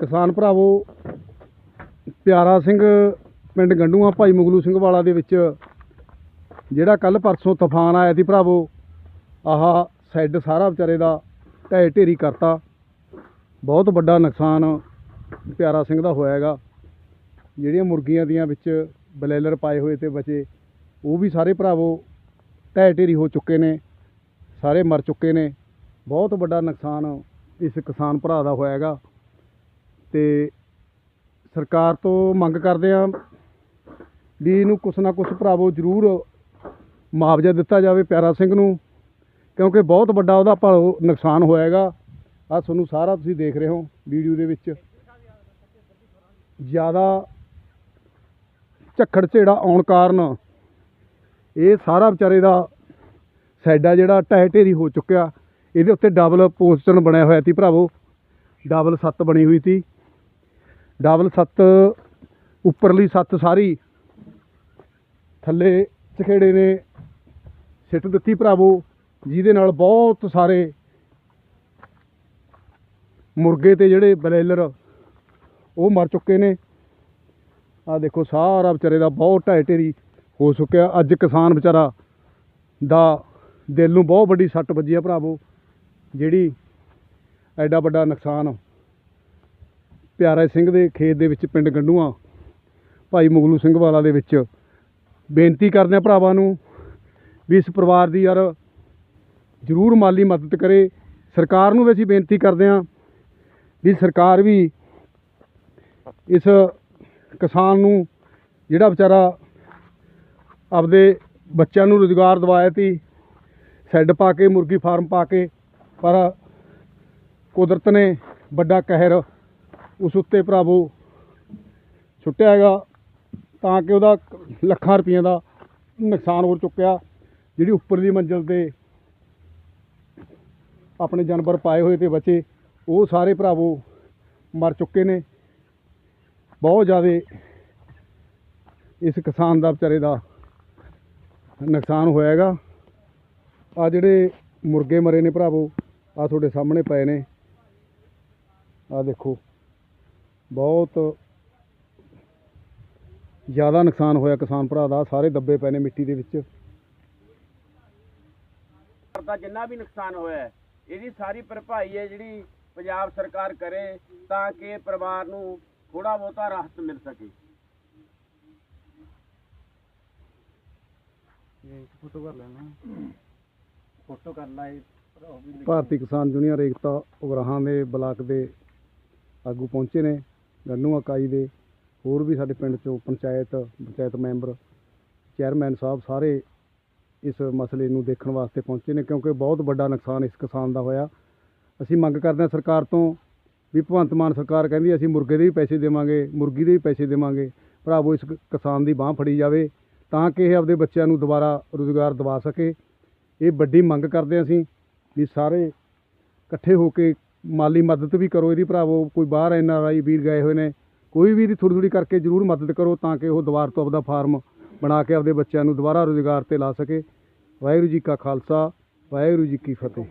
ਕਿਸਾਨ ਭਰਾਵੋ, ਪਿਆਰਾ ਸਿੰਘ ਪਿੰਡ ਗੰਡੂਆਂ, ਭਾਈ ਮੁਗਲੂ ਸਿੰਘ ਵਾਲਾ ਦੇ ਵਿੱਚ ਜਿਹੜਾ ਕੱਲ ਪਰਸੋਂ ਤੂਫਾਨ ਆਇਆ ਸੀ ਭਰਾਵੋ, ਆਹ ਸੈੱਡ ਸਾਰਾ ਵਿਚਾਰੇ ਦਾ ਢਹਿ ਢੇਰੀ ਕਰਤਾ। ਬਹੁਤ ਵੱਡਾ ਨੁਕਸਾਨ ਪਿਆਰਾ ਸਿੰਘ ਦਾ ਹੋਇਆ ਹੈਗਾ। ਜਿਹੜੀਆਂ ਮੁਰਗੀਆਂ ਦੀਆਂ ਵਿੱਚ ਬਲੇਲਰ ਪਾਏ ਹੋਏ ਤੇ ਬਚੇ, ਉਹ ਵੀ ਸਾਰੇ ਭਰਾਵੋ ਢਹਿ ਢੇਰੀ ਹੋ ਚੁੱਕੇ ਨੇ, ਸਾਰੇ ਮਰ ਚੁੱਕੇ ਨੇ। ਬਹੁਤ ਵੱਡਾ ਨੁਕਸਾਨ ਇਸ ਕਿਸਾਨ ਭਰਾ ਦਾ ਹੋਇਆ ਹੈਗਾ। ਤੇ ਸਰਕਾਰ ਤੋਂ ਮੰਗ ਕਰਦੇ ਆ ਵੀ ਇਹਨੂੰ ਕੁਛ ਨਾ ਕੁਛ ਭਰਾਵੋ ਜ਼ਰੂਰ ਮੁਆਵਜ਼ਾ ਦਿੱਤਾ ਜਾਵੇ ਪਿਆਰਾ ਸਿੰਘ ਨੂੰ, ਕਿਉਂਕਿ ਬਹੁਤ ਵੱਡਾ ਉਹਦਾ ਭਾਵ ਨੁਕਸਾਨ ਹੋਇਆ ਹੈਗਾ। ਆ ਤੁਹਾਨੂੰ ਸਾਰਾ ਤੁਸੀਂ ਦੇਖ ਰਹੇ ਹੋ ਵੀਡੀਓ ਦੇ ਵਿੱਚ। ਜ਼ਿਆਦਾ ਝੱਖੜ ਝੇੜਾ ਆਉਣ ਕਾਰਨ ਇਹ ਸਾਰਾ ਵਿਚਾਰੇ ਦਾ ਸਾਈਡਾ ਜਿਹੜਾ ਢਹਿ ਢੇਰੀ ਹੋ ਚੁੱਕਿਆ। ਇਹਦੇ ਉੱਤੇ ਡਬਲ ਪੋਸਟਨ ਬਣਿਆ ਹੋਇਆ ਸੀ ਭਰਾਵੋ। ਡਬਲ ਸੱਤ ਬਣੀ ਹੋਈ ਸੀ। ਡਬਲ ਸੱਤ, ਉੱਪਰਲੀ ਸੱਤ ਸਾਰੀ। ਥੱਲੇ ਚਖੇੜੇ ਨੇ। ਸਿੱਟ ਦਿੱਤੀ ਭਰਾਵੋ, ਜਿਹਦੇ ਨਾਲ ਬਹੁਤ ਸਾਰੇ ਮੁਰਗੇ ਤੇ ਜਿਹੜੇ ਬਲੇਲਰ, ਉਹ ਮਰ ਚੁੱਕੇ ਨੇ। ਆ ਦੇਖੋ, ਸਾਰਾ ਵਿਚਾਰੇ ਦਾ ਬਹੁਤ ਢਾਈ ਢੇਰੀ ਹੋ ਚੁੱਕਿਆ। ਅੱਜ ਕਿਸਾਨ ਵਿਚਾਰਾ ਦਾ ਦਿਲ ਨੂੰ ਬਹੁਤ ਵੱਡੀ ਸੱਟ ਵੱਜੀ ਆ ਭਰਾਵੋ, ਜਿਹੜੀ ਐਡਾ ਵੱਡਾ ਨੁਕਸਾਨ ਪਿਆਰਾ ਸਿੰਘ ਦੇ ਖੇਤ ਦੇ ਵਿੱਚ ਪਿੰਡ ਗੰਡੂਆਂ, ਭਾਈ ਮੁਗਲੂ ਸਿੰਘ ਵਾਲਾ ਦੇ ਵਿੱਚ ਬੇਨਤੀ ਕਰਦੇ ਆ ਭਰਾਵਾਂ ਨੂੰ ਵੀ ਇਸ ਪਰਿਵਾਰ ਦੀ ਯਾਰ ਜ਼ਰੂਰ ਮਾਲੀ ਮਦਦ ਕਰੇ। ਸਰਕਾਰ ਨੂੰ ਵੀ ਅਸੀਂ ਬੇਨਤੀ ਕਰਦੇ ਹਾਂ ਵੀ ਸਰਕਾਰ ਵੀ ਇਸ ਕਿਸਾਨ ਨੂੰ ਜਿਹੜਾ ਵਿਚਾਰਾ ਆਪਦੇ ਬੱਚਿਆਂ ਨੂੰ ਰੁਜ਼ਗਾਰ ਦਿਵਾਇਆ ਤੀ ਸ਼ੈੱਡ ਪਾ ਕੇ, ਮੁਰਗੀ ਫਾਰਮ ਪਾ ਕੇ, ਪਰ ਕੁਦਰਤ ਨੇ ਵੱਡਾ ਕਹਿਰ ਉਸ ਉੱਤੇ ਭਰਾਵੋ ਛੁੱਟਿਆ ਹੈਗਾ, ਤਾਂ ਕਿ ਉਹਦਾ ਲੱਖਾਂ ਰੁਪਈਆਂ ਦਾ ਨੁਕਸਾਨ ਹੋ ਚੁੱਕਿਆ, ਜਿਹੜੀ ਉੱਪਰਲੀ ਮੰਜ਼ਿਲ ਤੇ ਆਪਣੇ ਜਾਨਵਰ ਪਾਏ ਹੋਏ ਤੇ ਬਚੇ, ਉਹ ਸਾਰੇ ਭਰਾਵੋ ਮਰ ਚੁੱਕੇ ਨੇ। ਬਹੁਤ ਜ਼ਿਆਦਾ ਇਸ ਕਿਸਾਨ ਦਾ ਵਿਚਾਰੇ ਦਾ ਨੁਕਸਾਨ ਹੋਇਆ ਹੈਗਾ। ਆ ਜਿਹੜੇ ਮੁਰਗੇ ਮਰੇ ਨੇ ਭਰਾਵੋ ਆ ਤੁਹਾਡੇ ਸਾਹਮਣੇ ਪਏ ਨੇ। ਆ ਦੇਖੋ। ਬਹੁਤ ਜ਼ਿਆਦਾ ਨੁਕਸਾਨ ਹੋਇਆ ਕਿਸਾਨ ਭਰਾ ਦਾ ਸਾਰੇ ਦੱਬੇ ਪਏ ਨੇ ਮਿੱਟੀ ਦੇ ਵਿੱਚ। ਦਾ ਜਿੰਨਾ ਵੀ ਨੁਕਸਾਨ ਹੋਇਆ ਇਹਦੀ ਸਾਰੀ ਭਰਪਾਈ ਹੈ ਜਿਹੜੀ ਪੰਜਾਬ ਸਰਕਾਰ ਕਰੇ ਤਾਂ ਕਿ ਪਰਿਵਾਰ ਨੂੰ ਥੋੜਾ ਬਹੁਤਾ ਰਾਹਤ ਮਿਲ ਸਕੇ। ਫੋਟੋ ਕਰ ਲੈਣਾ। ਫੋਟੋ ਕਰ ਲਾ ਇਹ ਉਹ ਵੀ ਲਿਖ- ਭਾਰਤੀ ਕਿਸਾਨ ਯੂਨੀਅਨ ਏਕਤਾ ਉਗਰਾਹਾਂ ਦੇ ਬਲਾਕ ਦੇ ਆਗੂ ਪਹੁੰਚੇ ਨੇ। ਗੰਨੂ ਇਕਾਈ ਦੇ, ਹੋਰ ਵੀ ਸਾਡੇ ਪਿੰਡ ਚੋਂ ਪੰਚਾਇਤ ਪੰਚਾਇਤ ਮੈਂਬਰ, ਚੇਅਰਮੈਨ ਸਾਹਿਬ ਸਾਰੇ ਇਸ ਮਸਲੇ ਨੂੰ ਦੇਖਣ ਵਾਸਤੇ ਪਹੁੰਚੇ ਨੇ ਕਿਉਂਕਿ ਬਹੁਤ ਵੱਡਾ ਨੁਕਸਾਨ ਇਸ ਕਿਸਾਨ ਦਾ ਹੋਇਆ। ਅਸੀਂ ਮੰਗ ਕਰਦੇ ਹਾਂ ਸਰਕਾਰ ਤੋਂ ਵੀ ਭਗਵੰਤ ਮਾਨ ਸਰਕਾਰ ਕਹਿੰਦੀ ਅਸੀਂ ਮੁਰਗੇ ਦੇ ਵੀ ਪੈਸੇ ਦੇਵਾਂਗੇ, ਮੁਰਗੀ ਦੇ ਵੀ ਪੈਸੇ ਦੇਵਾਂਗੇ। ਭਰਾਵੋ, ਇਸ ਕਿਸਾਨ ਦੀ ਬਾਹ ਫੜੀ ਜਾਵੇ ਤਾਂ ਕਿ ਇਹ ਆਪਦੇ ਬੱਚਿਆਂ ਨੂੰ ਦੁਬਾਰਾ ਰੁਜ਼ਗਾਰ ਦਿਵਾ ਸਕੇ। ਇਹ ਵੱਡੀ ਮੰਗ ਕਰਦੇ ਹਾਂ ਅਸੀਂ ਵੀ ਸਾਰੇ ਇਕੱਠੇ ਹੋ ਕੇ ਮਾਲੀ ਮਦਦ ਵੀ ਕਰੋ ਇਹਦੀ ਭਰਾਵੋ, ਕੋਈ ਬਾਹਰ ਐਨ ਆਰ ਆਈ ਵੀਰ ਗਏ ਹੋਏ ਨੇ, ਕੋਈ ਵੀ ਇਹਦੀ ਥੋੜ੍ਹੀ ਥੋੜ੍ਹੀ ਕਰਕੇ ਜ਼ਰੂਰ ਮਦਦ ਕਰੋ ਤਾਂ ਕਿ ਉਹ ਦੁਬਾਰਾ ਤੋਂ ਆਪਦਾ ਫਾਰਮ ਬਣਾ ਕੇ ਆਪਦੇ ਬੱਚਿਆਂ ਨੂੰ ਦੁਬਾਰਾ ਰੁਜ਼ਗਾਰ ਤੇ ਲਾ ਸਕੇ। ਵਾਹਿਗੁਰੂ ਜੀ ਕਾ ਖਾਲਸਾ, ਵਾਹਿਗੁਰੂ ਜੀ ਕੀ ਫਤਿਹ।